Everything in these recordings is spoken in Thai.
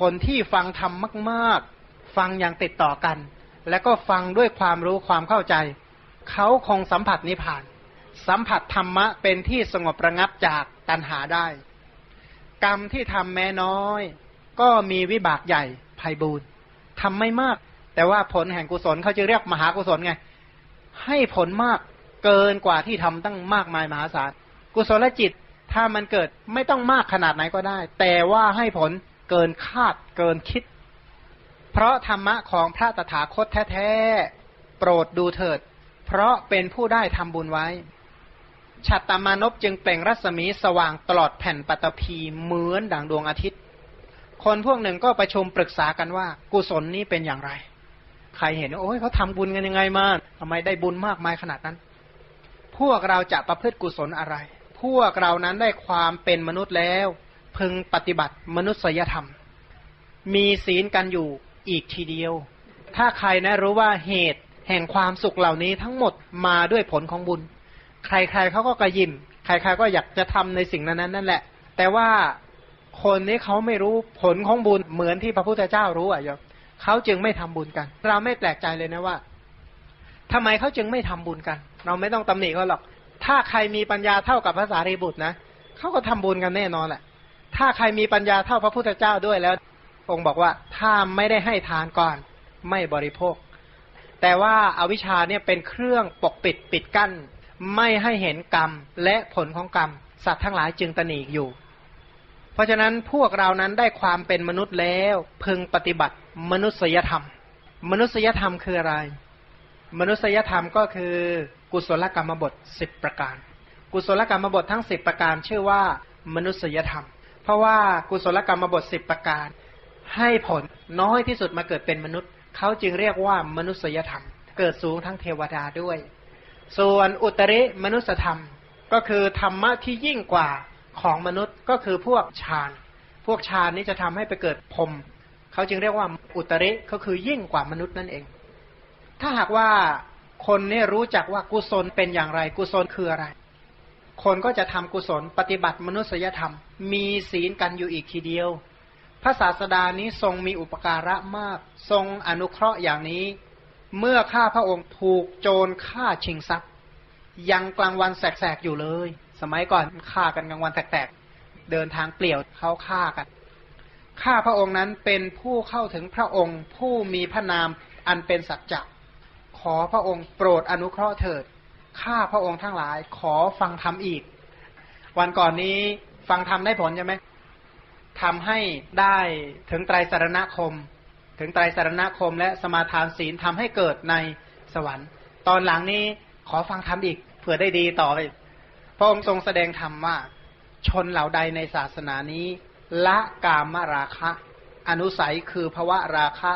คนที่ฟังธรรมมาก ๆ ฟังอย่างติดต่อกัน แล้วก็ฟังด้วยความรู้ความเข้าใจ เขาคงสัมผัสนิพพาน สัมผัสธรรมะเป็นที่สงบระงับจากตัณหาได้ กรรมที่ทำแม้น้อย ก็มีวิบากใหญ่ภัยบูรณ์ทำไม่มาก แต่ว่าผลแห่งกุศลเขาจะเรียกมหากุศลไง ให้ผลมากเกินกว่าที่ทำตั้งมากมายมหาศาล กุศลจิตถ้ามันเกิดไม่ต้องมากขนาดไหนก็ได้ แต่ว่าให้ผล เกินคาดเกินคิด เพราะธรรมะของพระตถาคตแท้ๆ โปรดดูเถิด เพราะเป็นผู้ได้ทำบุญไว้ ฉัตตามานพจึงเปล่งรัศมีสว่างตลอดแผ่นปฐพีเหมือนดังดวงอาทิตย์ คนพวกหนึ่งก็ประชุมปรึกษากันว่า กุศลนี้เป็นอย่างไร ใครเห็น โอ้ยเขาทำบุญกันยังไงมาทำไมได้บุญมากมายขนาดนั้น พวกเราจะประพฤติกุศลอะไร พวกเรานั้นได้ความเป็นมนุษย์แล้ว พึงปฏิบัติมนุษยธรรม มีศีลกันอยู่อีกทีเดียว ถ้าใครนะรู้ว่าเหตุแห่งความสุขเหล่านี้ทั้งหมดมาด้วยผลของบุญ ใครๆเขาก็กระยิมใครๆก็อยากจะทำในสิ่งนั้นนั่นแหละ แต่ว่าคนนี้เขาไม่รู้ผลของบุญเหมือนที่พระพุทธเจ้ารู้อะโยมเขาจึงไม่ทำบุญกัน เราไม่แปลกใจเลยนะว่าทำไมเขาจึงไม่ทำบุญกัน เราไม่ต้องตำหนิเขาหรอก ถ้าใครมีปัญญาเท่ากับพระสารีบุตรนะเขาก็ทำบุญกันแน่นอนแหละ ถ้าใครมีปัญญาเท่าพระพุทธเจ้าด้วยแล้ว องค์บอกว่าถ้าไม่ได้ให้ทานก่อนไม่บริโภค แต่ว่าอาวิชชาเนี่ยเป็นเครื่องปกปิดปิดกั้น ไม่ให้เห็นกรรมและผลของกรรม สัตว์ทั้งหลายจึงตนีอยู่ เพราะฉะนั้นพวกเรานั้นได้ความเป็นมนุษย์แล้วพึงปฏิบัติมนุษยธรรม มนุษยธรรมคืออะไร มนุษยธรรมก็คือกุศลกรรมบทสิบประการ กุศลกรรมบททั้งสิบประการชื่อว่ามนุษยธรรม เพราะว่ากุศลกรรมบทสิบประการ ให้ผลน้อยที่สุดมาเกิดเป็นมนุษย์ เขาจึงเรียกว่ามนุษยธรรม เกิดสูงทั้งเทวดาด้วย ส่วนอุตริมนุษยธรรม ก็คือธรรมะที่ยิ่งกว่าของมนุษย์ก็คือพวกฌาน พวกฌานนี้จะทำให้ไปเกิดพรมเขาจึงเรียกว่าอุตริก็คือยิ่งกว่ามนุษย์นั่นเอง ถ้าหากว่าคนนี่รู้จักว่ากุศลเป็นอย่างไร กุศลคืออะไร คนก็จะทำกุศลปฏิบัติมนุษยธรรม มีศีลกันอยู่อีกทีเดียว พระศาสดานี้ทรงมีอุปการะมาก ทรงอนุเคราะห์อย่างนี้ เมื่อข้าพระองค์ถูกโจรฆ่าชิงทรัพย์ ยังกลางวันแสกๆอยู่เลย สมัยก่อนฆ่ากันกลางวันแสกๆเดินทางเปลี่ยวเขาฆ่ากันข้าพระองค์นั้นเป็นผู้เข้าถึงพระองค์ ผู้มีพระนามอันเป็นสัจจะขอพระองค์โปรดอนุเคราะห์เถิด ข้าพระองค์ทั้งหลาย ขอฟังธรรมอีก วันก่อนนี้ฟังธรรมได้ผลใช่ไหมทำให้ได้ถึงไตรสารณคม ถึงไตรสารณคม และสมาทานศีลทำให้เกิดในสวรรค์ ตอนหลังนี้ขอฟังธรรมอีกเผื่อได้ดีต่อไปพระองค์ทรงแสดงธรรมว่า ชนเหล่าใดในศาสนานี้ ละกามราคะ อนุสัยคือภวะราคะ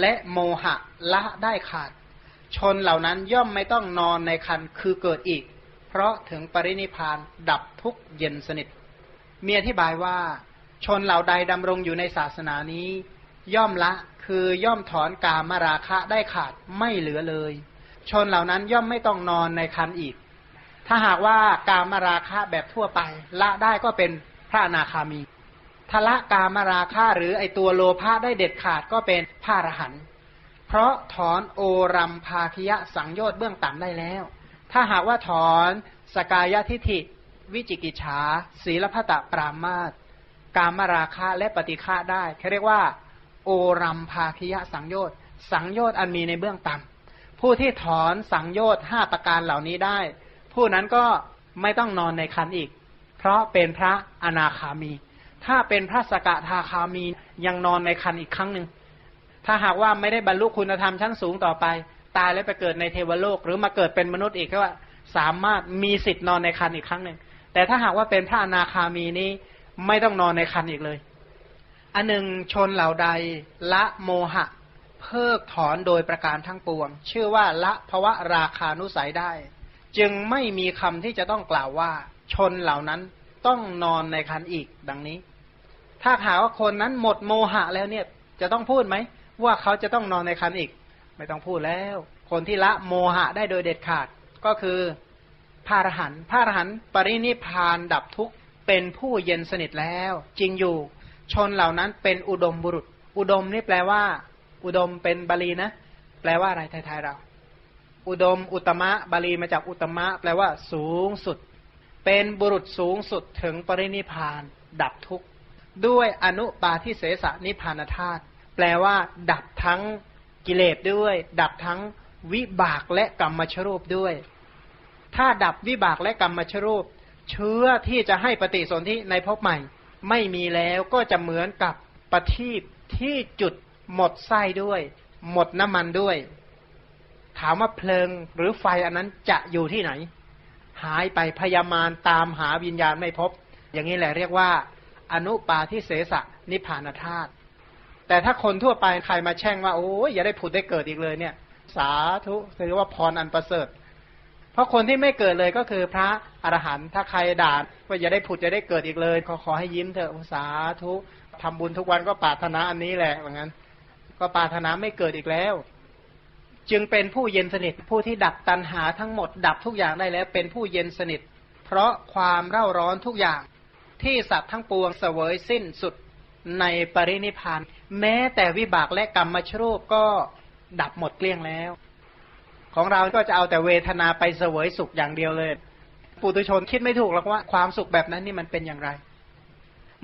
และโมหะละได้ขาด ชนเหล่านั้นย่อมไม่ต้องนอนในคันคือเกิดอีก เพราะถึงปรินิพานดับทุกเย็นสนิท มีอธิบายว่า ชนเหล่าใดดำรงอยู่ในศาสนานี้ ย่อมละคือย่อมถอนกามราคะได้ขาดไม่เหลือเลย ชนเหล่านั้นย่อมไม่ต้องนอนในคันอีก ถ้าหากว่ากามราคะแบบทั่วไป ละได้ก็เป็นพระอนาคามีทละกามราคะหรือไอตัวโลภะได้เด็ดขาดก็เป็นพระอรหันต์ เพราะถอนโอรัมภาคิยะสังโยชน์เบื้องต่ำได้แล้ว ถ้าหากว่าถอนสกายทิฐิ วิจิกิจฉาศีลพัตะปรามาตกามราคะและปฏิฆาได้เขาเรียกว่า โอรัมภาคิยะสังโยชน์สังโยชน์อันมีในเบื้องต่ำผู้ที่ถอนสังโยชน์ห้าประการเหล่านี้ได้ ผู้นั้นก็ไม่ต้องนอนในคันอีก เพราะเป็นพระอนาคามี ถ้าเป็นพระสกทาคามียังนอนในคันอีกครั้งหนึ่ง ถ้าหากว่าไม่ได้บรรลุคุณธรรมชั้นสูงต่อไป ตายแล้วไปเกิดในเทวโลก หรือมาเกิดเป็นมนุษย์อีกก็ว่า สามารถมีสิทธิ์นอนในคันอีกครั้งหนึ่ง แต่ถ้าหากว่าเป็นพระอนาคามีนี้ไม่ต้องนอนในคันอีกเลย อันหนึ่งชนเหล่าใดละโมหะ เพิกถอนโดยประการทั้งปวง ชื่อว่าละภวะราคานุสัยได้ จึงไม่มีคำที่จะต้องกล่าวว่า ชนเหล่านั้นต้องนอนในคันอีกดังนี้ ถ้าหากว่าคนนั้นหมดโมหะแล้วเนี่ยจะต้องพูดไหม ว่าเขาจะต้องนอนในคันอีก ไม่ต้องพูดแล้ว คนที่ละโมหะได้โดยเด็ดขาดก็คือพระอรหันต์พระอรหันต์ปรินิพานดับทุกข์เป็นผู้เย็นสนิทแล้ว จริงอยู่ ชนเหล่านั้นเป็นอุดมบุรุษ อุดมนี่แปลว่า อุดมเป็นบาลีนะ แปลว่าอะไรไทยๆเรา อุดม อุตมะบาลีมาจากอุตมะ แปลว่า สูงสุด เป็นบุรุษสูงสุดถึงปรินิพาน ดับทุกข์ด้วยอนุปาทิเสสนิพานธาตุ แปลว่า ดับทั้งกิเลสด้วย ดับทั้งวิบากและกรรมชรูปด้วย ถ้าดับวิบากและกรรมชรูป เชื้อที่จะให้ปฏิสนธิในภพใหม่ ไม่มีแล้วก็จะเหมือนกับปทีปที่จุดหมดไส้ด้วย หมดน้ำมันด้วย ถามว่าเพลิงหรือไฟอันนั้นจะอยู่ที่ไหน หายไปพยามารตามหาวิญญาณไม่พบ อย่างนี้แหละเรียกว่า อนุปาทิเสสะนิพานธาตุ แต่ถ้าคนทั่วไปใครมาแช่งว่าโอ้ยอย่าได้ผุดได้เกิดอีกเลยเนี่ย สาธุถือว่าพรอันประเสริฐ เพราะคนที่ไม่เกิดเลยก็คือพระอรหันต์ถ้าใครด่าว่าอย่าได้ผุดอย่าได้เกิดอีกเลยขอขอให้ยิ้มเถอะสาธุทำบุญทุกวันก็ปรารถนาอันนี้แหละอย่างนั้นก็ปรารถนาไม่เกิดอีกแล้ว จึงเป็นผู้เย็นสนิทผู้ที่ดับตัณหาทั้งหมด ดับทุกอย่างได้แล้วเป็นผู้เย็นสนิท เพราะความเร่าร้อนทุกอย่าง ที่สัตว์ทั้งปวงเสวยสิ้นสุดในปรินิพาน แม้แต่วิบากและกรรมมชรูปก็ดับหมดเกลี้ยงแล้ว ของเราก็จะเอาแต่เวทนาไปเสวยสุขอย่างเดียวเลย ปุตุชนคิดไม่ถูกหรอกว่าความสุขแบบนั้นนี่มันเป็นอย่างไร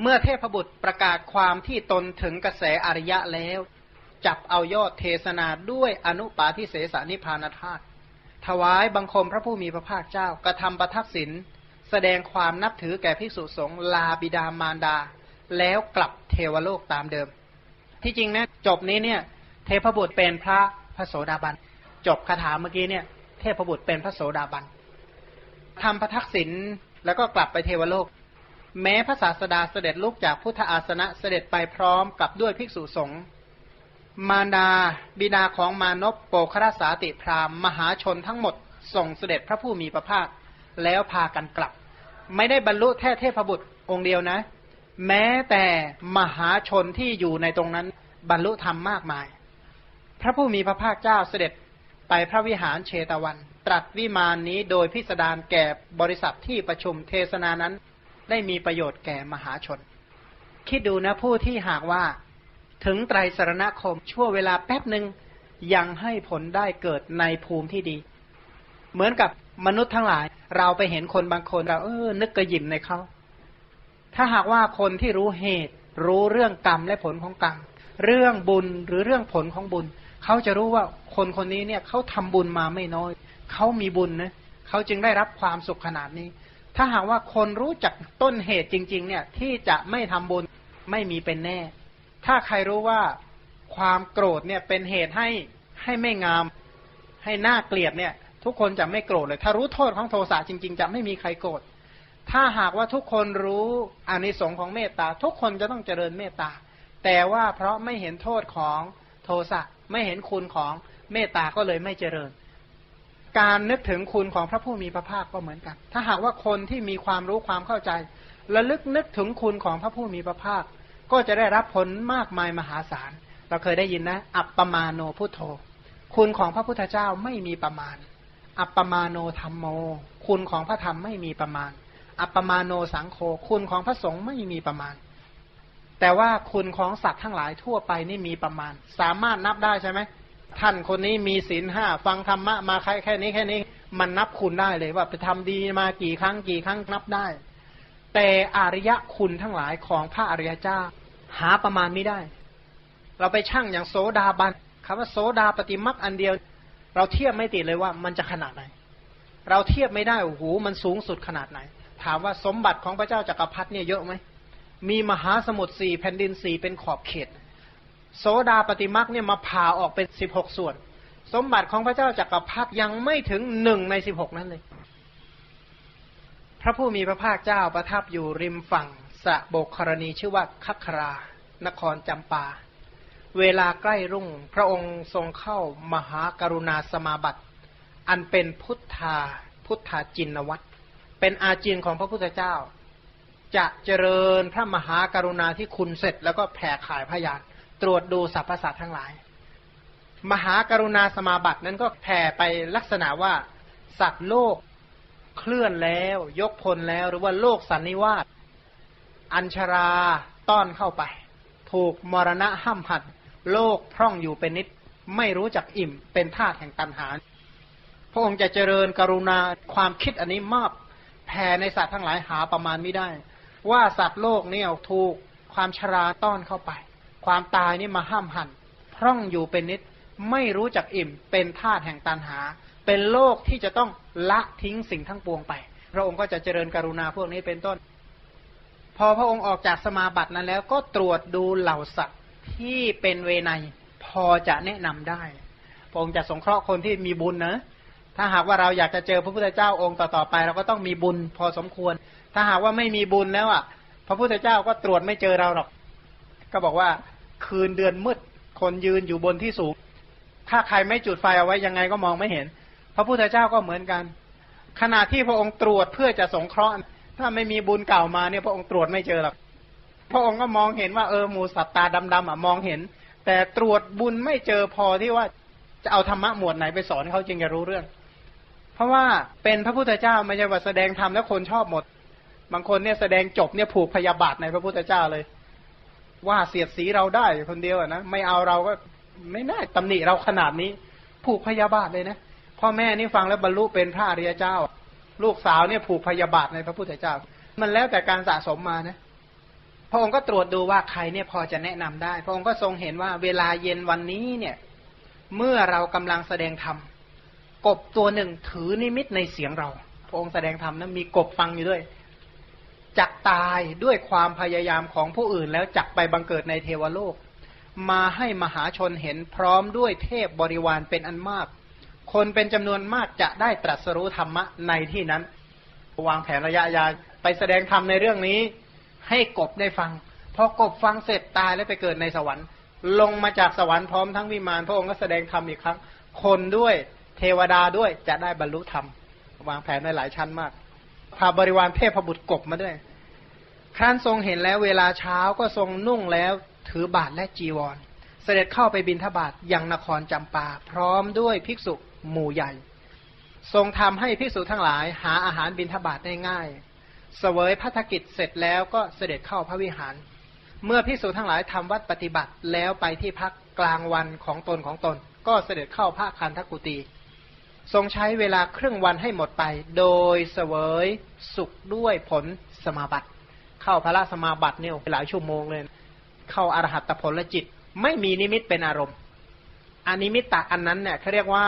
เมื่อเทพบุตรประกาศความที่ตนถึงกระแสอริยะแล้ว จับเอายอดเทศนาด้วยอนุปาทิเสสนิพานธาตุถวายบังคมพระผู้มีพระภาคเจ้ากระทำประทักษิณแสดงความนับถือแก่ภิกษุสงฆ์ลาบิดามารดา แล้วกลับเทวโลกตามเดิม ที่จริงนะจบนี้เนี่ยเทพบุตรเป็นพระพระโสดาบัน จบคาถาเมื่อกี้เนี่ย เทพบุตรเป็นพระโสดาบันทำประทักษิณแล้วก็กลับไปเทวโลก แม้พระศาสดาเสด็จลุกจากพุทธอาสนะเสด็จไปพร้อมกับด้วยภิกษุสงฆ์มารดาบิดาของมานพโปคราสาติพรามมหาชนทั้งหมดส่งเสด็จพระผู้มีพระภาคแล้วพากันกลับ ไม่ได้บรรลุแท้เทพบุตรองค์เดียวนะ แม้แต่มหาชนที่อยู่ในตรงนั้นบรรลุธรรมมากมาย พระผู้มีพระภาคเจ้าเสด็จไปพระวิหารเชตวัน ตรัสวิมานนี้โดยพิสดารแก่บริษัทที่ประชุมเทศนานั้น ได้มีประโยชน์แก่มหาชน คิดดูนะผู้ที่หากว่า ถึงไตรสรณคมชั่วเวลาแป๊บหนึ่งยังให้ผลได้เกิดในภูมิที่ดี เหมือนกับมนุษย์ทั้งหลาย เราไปเห็นคนบางคนเราเออนึกกระยิมในเขา ถ้าหากว่าคนที่รู้เหตุ รู้เรื่องกรรมและผลของกรรม เรื่องบุญหรือเรื่องผลของบุญ เขาจะรู้ว่าคนคนนี้เนี่ยเขาทำบุญมาไม่น้อย เขามีบุญนะเขาจึงได้รับความสุขขนาดนี้ ถ้าหากว่าคนรู้จักต้นเหตุจริง ๆ เนี่ยที่จะไม่ทำบุญไม่มีเป็นแน่ ถ้าใครรู้ว่าความโกรธเนี่ยเป็นเหตุให้ให้ไม่งาม ให้หน้าเกลียดเนี่ย ทุกคนจะไม่โกรธเลย ถ้ารู้โทษของโทสะจริง ๆ จะไม่มีใครโกรธ ถ้าหากว่าทุกคนรู้อานิสงส์ของเมตตา ทุกคนจะต้องเจริญเมตตา แต่ว่าเพราะไม่เห็นโทษของโทสะไม่เห็นคุณของเมตตาก็เลยไม่เจริญ การนึกถึงคุณของพระผู้มีพระภาคก็เหมือนกัน ถ้าหากว่าคนที่มีความรู้ความเข้าใจระลึกนึกถึงคุณของพระผู้มีพระภาค ก็จะได้รับผลมากมายมหาศาล เราเคยได้ยินนะ อัปปมาโนพุทโธ คุณของพระพุทธเจ้าไม่มีประมาณ อัปปมาโนธรรมโม คุณของพระธรรมไม่มีประมาณ อัปปมาโนสังโฆคุณของพระสงฆ์ไม่มีประมาณ แต่ว่าคุณของสัตว์ทั้งหลายทั่วไปนี่มีประมาณ สามารถนับได้ใช่ไหมท่านคนนี้มีศีลห้าฟังธรรมะมาแค่แค่นี้แค่นี้มันนับคุณได้เลยว่าไปทำดีมากี่ครั้งกี่ครั้งนับได้ แต่อริยะคุณทั้งหลายของพระอริยเจ้า หาประมาณไม่ได้ เราไปชั่งอย่างโซดาบันคำว่าโซดาปฏิมักอันเดียว เราเทียบไม่ติดเลยว่ามันจะขนาดไหน เราเทียบไม่ได้โอ้โหมันสูงสุดขนาดไหน ถามว่าสมบัติของพระเจ้าจากักรพรรดิเนี่ยเยอะไหม มีมหาสมุทรสี่แผ่นดินสี่เป็นขอบเขต โสดาปฏิมักเนี่ยมาผ่าออกเป็นสิบหกส่วน สมบัติของพระเจ้าจากักรพรรดิยังไม่ถึงหนึ่งในสิบหกนั้นเลย พระผู้มีพระภาคเจ้าประทับอยู่ริมฝั่งสะโบกครณีชื่อว่าคัครา นครจำปา เวลาใกล้รุ่ง พระองค์ทรงเข้ามหากรุณาสมาบัติ อันเป็นพุทธาพุทธาจินวัตร เป็นอาจินของพระพุทธเจ้า จะเจริญพระมหากรุณาที่คุณเสร็จ แล้วก็แผ่ขายพยานตรวจดูสรรพสัตว์ทั้งหลาย มหากรุณาสมาบัตินั้นก็แผ่ไปลักษณะว่า สัตว์โลกเคลื่อนแล้ว ยกพลแล้วหรือว่าโลกสันนิวาสอัญชราต้อนเข้าไป ถูกมรณะห้ำหัด โลกพร่องอยู่เป็นนิด ไม่รู้จักอิ่มเป็นธาตุแห่งตันหา พระองค์จะเจริญกรุณาความคิดอันนี้มาก แผ่ในสัตว์ทั้งหลายหาประมาณไม่ได้ ว่าสัตว์โลกเนี่ยถูกความชราต้อนเข้าไป ความตายนี่มาห้ามหันพร่องอยู่เป็นนิดไม่รู้จักอิ่มเป็นธาตุแห่งตันหา เป็นโลกที่จะต้องละทิ้งสิ่งทั้งปวงไป พระองค์ก็จะเจริญกรุณาพวกนี้เป็นต้น พอพระองค์ออกจากสมาบัตินั้นแล้วก็ตรวจดูเหล่าสัตว์ที่เป็นเวไนพอจะแนะนำได้ พระองค์จะสงเคราะห์คนที่มีบุญนะ ถ้าหากว่าเราอยากจะเจอพระพุทธเจ้าองค์ต่อๆไป เราก็ต้องมีบุญพอสมควร ถ้าหากว่าไม่มีบุญแล้วอะ พระพุทธเจ้าก็ตรวจไม่เจอเราหรอก ก็บอกว่าคืนเดือนมืดคนยืนอยู่บนที่สูง ถ้าใครไม่จุดไฟเอาไว้ยังไงก็มองไม่เห็น พระพุทธเจ้าก็เหมือนกัน ขณะที่พระองค์ตรวจเพื่อจะสงเคราะห์ ถ้าไม่มีบุญเก่ามาเนี่ยพระองค์ตรวจไม่เจอหรอก พระองค์ก็มองเห็นว่าเออหมูสัตว์ตาดำๆอะมองเห็น แต่ตรวจบุญไม่เจอพอที่ว่าจะเอาธรรมะหมวดไหนไปสอนเขาจึงจะรู้เรื่อง เพราะว่าเป็นพระพุทธเจ้าไม่ใช่ว่าแสดงธรรมแล้วคนชอบหมด บางคนเนี่ยแสดงจบเนี่ยผูกพยาบาทในพระพุทธเจ้าเลย ว่าเสียดสีเราได้คนเดียวนะไม่เอาเราก็ไม่น่าตำหนิเราขนาดนี้ ผูกพยาบาทเลยนะพ่อแม่นี่ฟังแล้วบรรลุเป็นพระอริยเจ้า ลูกสาวเนี่ยผูกพยาบาทในพระพุทธเจ้า มันแล้วแต่การสะสมมานะพระองค์ก็ตรวจดูว่าใครเนี่ยพอจะแนะนำได้ พระองค์ก็ทรงเห็นว่าเวลาเย็นวันนี้เนี่ย เมื่อเรากำลังแสดงธรรม กบตัวหนึ่งถือนิมิตในเสียงเราพระองค์แสดงธรรมนะมีกบฟังอยู่ด้วยจักตายด้วยความพยายามของผู้อื่นแล้วจักไปบังเกิดในเทวโลก มาให้มหาชนเห็นพร้อมด้วยเทพบริวารเป็นอันมาก คนเป็นจำนวนมากจะได้ตรัสรู้ธรรมะในที่นั้น วางแผนระยะยาวไปแสดงธรรมในเรื่องนี้ ให้กบได้ฟังพอกบฟังเสร็จตายแล้วไปเกิดในสวรรค์ ลงมาจากสวรรค์พร้อมทั้งวิมานพระองค์ก็แสดงธรรมอีกครั้ง คนด้วย เทวดาด้วยจะได้บรรลุธรรม วางแผนในหลายชั้นมาก พาบริวารเทพบุตรกบมาด้วยครั้นทรงเห็นแล้วเวลาเช้าก็ทรงนุ่งแล้วถือบาทและจีวร เสด็จเข้าไปบินทบาทยังนครจำปา พร้อมด้วยภิกษุหมู่ใหญ่ ทรงทำให้ภิกษุทั้งหลายหาอาหารบินทบาทได้ง่ายเสวยพัฒกิจเสร็จแล้วก็เสด็จเข้าพระวิหาร เมื่อภิกษุทั้งหลายทำวัดปฏิบัติแล้วไปที่พักกลางวันของตนของตน ก็เสด็จเข้าพระคันทกุตี ทรงใช้เวลาครึ่งวันให้หมดไป โดยเสวยสุขด้วยผลสมาบัติ เข้าพระสมาบัติเนี่ยหลายชั่วโมงเลย เข้าอรหัตผลจิต ไม่มีนิมิตเป็นอารมณ์อนิมิตตะอันนั้นเนี่ยเขาเรียกว่า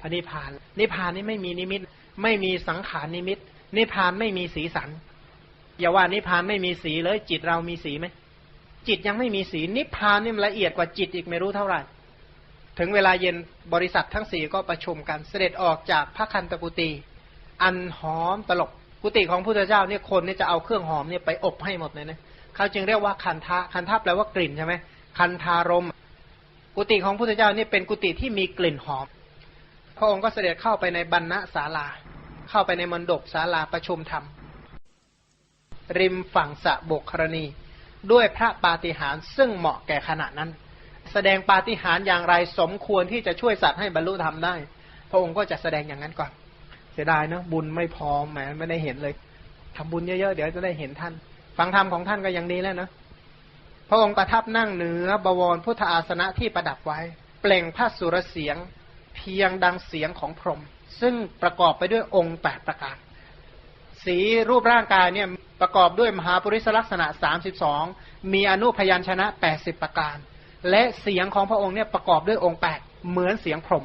พระนิพพาน นิพพานนี่ไม่มีนิมิต ไม่มีสังขารนิมิต นิพพานไม่มีสีสัน อย่าว่านิพพานไม่มีสีเลย จิตเรามีสีไหมจิตยังไม่มีสีนิพพานนี่มันละเอียดกว่าจิตอีกไม่รู้เท่าไหร่ ถึงเวลาเย็นบริษัททั้งสี่ก็ประชุมกันเสด็จออกจากพระคันตกุตีอันหอมตลกกุฏิของพุทธเจ้าเนี่ยคนเนี่ยจะเอาเครื่องหอมเนี่ยไปอบให้หมดเลยนะเขาจึงเรียกว่าคันทะคันทะแปลว่ากลิ่นใช่ไหมคันทารม กุฏิของพุทธเจ้าเนี่ยเป็นกุฏิที่มีกลิ่นหอม พระองค์ก็เสด็จเข้าไปในบรรณศาลา เข้าไปในมณฑปศาลาประชุมธรรม ริมฝั่งสะบกครณี ด้วยพระปาฏิหาริย์ซึ่งเหมาะแก่ขณะนั้น แสดงปาฏิหาริย์อย่างไรสมควรที่จะช่วยสัตว์ให้บรรลุธรรมได้ พระองค์ก็จะแสดงอย่างนั้นก่อน เสียดายเนาะบุญไม่พอแหมไม่ได้เห็นเลยทำบุญเยอะๆเดี๋ยวจะได้เห็นท่าน ฟังธรรมของท่านก็ยังดีแล้วเนาะพระองค์ประทับนั่งเหนือบวรพุทธอาสนะที่ประดับไว้ เปล่งพระสุรเสียง เพียงดังเสียงของพรหมซึ่งประกอบไปด้วยองค์แปดประการสีรูปร่างกายเนี่ยประกอบด้วยมหาปริศลักษณะสามสิบสองมีอนุพยัญชนะแปดสิบประการ และเสียงของพระองค์เนี่ยประกอบด้วยองค์แปดเหมือนเสียงพรม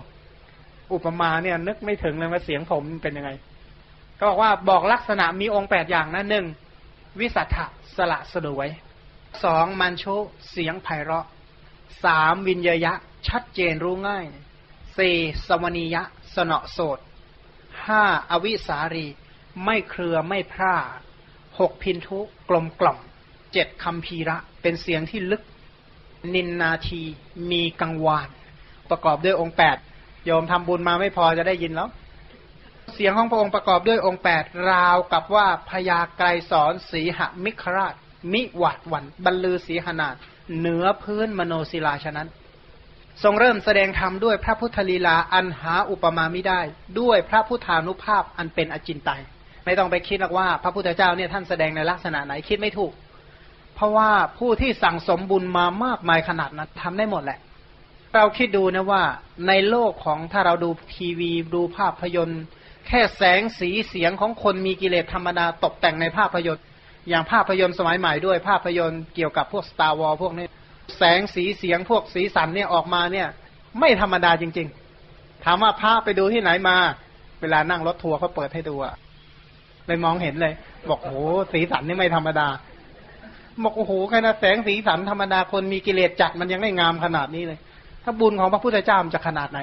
อุปมาเนี่ยนึกไม่ถึงเลยว่าเสียงผมเป็นยังไง ก็บอกว่าบอกลักษณะมีองค์แปดอย่างนะหนึ่งวิสัทธะสละสดวยสองมันโชเสียงไพเราะสามวินยยะ ชัดเจนรู้ง่ายสี่สวนียะ สนอโสดห้าอวิสารี ไม่เครือไม่พร่าหกพินทุกลมกล่อมเจ็ดคำพีระ เป็นเสียงที่ลึก นินนาทีมีกังวาน ประกอบด้วยองค์แปดโยมทำบุญมาไม่พอจะได้ยินแล้ว เสียงของพระองค์ประกอบด้วยองค์แปดราวกับว่าพญาไกรสอนสีหมิคราช มิหวาดวันบรรลือสีหนาดเหนือพื้นมโนศิลาฉะนั้น ทรงเริ่มแสดงธรรมด้วยพระพุทธลีลาอันหาอุปมาไม่ได้ ด้วยพระพุทธานุภาพอันเป็นอจินไตยไม่ต้องไปคิดหรอกว่าพระพุทธเจ้าเนี่ยท่านแสดงในลักษณะไหนคิดไม่ถูก เพราะว่าผู้ที่สั่งสมบุญมามากมายขนาดนั้นทำได้หมดแหละ เราคิดดูนะว่าในโลกของถ้าเราดูทีวีดูภาพยนตร์ แค่แสงสีเสียงของคนมีกิเลสธรรมดาตกแต่งในภาพยนตร์ อย่างภาพยนตร์สมัยใหม่ด้วย ภาพยนตร์เกี่ยวกับพวกสตาร์วอลพวกนี้แสงสีเสียงพวกสีสันเนี่ยออกมาเนี่ย ไม่ธรรมดาจริง ๆ ถามว่าพระไปดูที่ไหนมา เวลานั่งรถทัวร์เขาเปิดให้ดูอะเลยมองเห็นเลย บอกโอ้โหสีสันนี่ไม่ธรรมดา บอกโอ้โหขนาดแสงสีสันธรรมดาคนมีกิเลสจัดมันยังไม่งามขนาดนี้เลย ถ้าบุญของพระพุทธเจ้ามันจะขนาดไหน